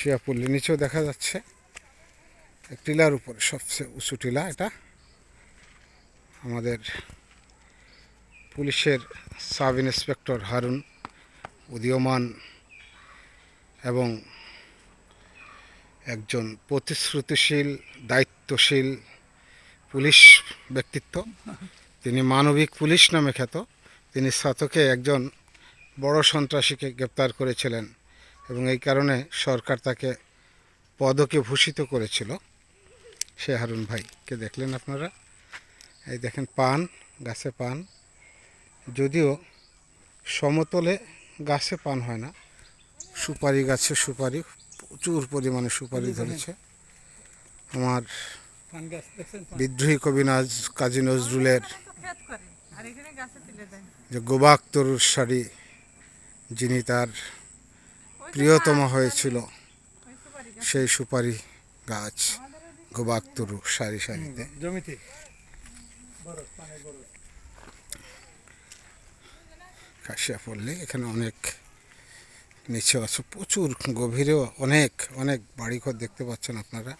কাশিয়াপল্লী নিচেও দেখা যাচ্ছে। টিলার উপরে, সবচেয়ে উঁচু টিলা এটা। আমাদের পুলিশের সাব ইন্সপেক্টর হারুন উদীয়মান এবং একজন প্রতিশ্রুতিশীল, দায়িত্বশীল পুলিশ ব্যক্তিত্ব। তিনি মানবিক পুলিশ নামে খ্যাত। তিনি সাতকে একজন বড় সন্ত্রাসীকে গ্রেপ্তার করেছিলেন। এবং এই কারণে সরকার তাকে পদকে ভূষিত করেছিল। সে হারুন ভাইকে দেখলেন আপনারা। এই দেখেন পান গাছে পান। যদিও সমতলে গাছে পান হয় না। সুপারি গাছে সুপারি প্রচুর পরিমাণে সুপারি ধরেছে। আমার বিদ্রোহী কবি নাজ কাজী নজরুলের যে গোবাক তরুর শাড়ি যিনি তার প্রিয়তমা হয়েছিল। সেই সুপারি গাছ গোবাক তরু সারি সারিতে। জমিতে। কাশিয়া পড়লে এখানে অনেক নিচে আছে প্রচুর গভীরেও অনেক অনেক বাড়িঘর দেখতে পাচ্ছেন আপনারা।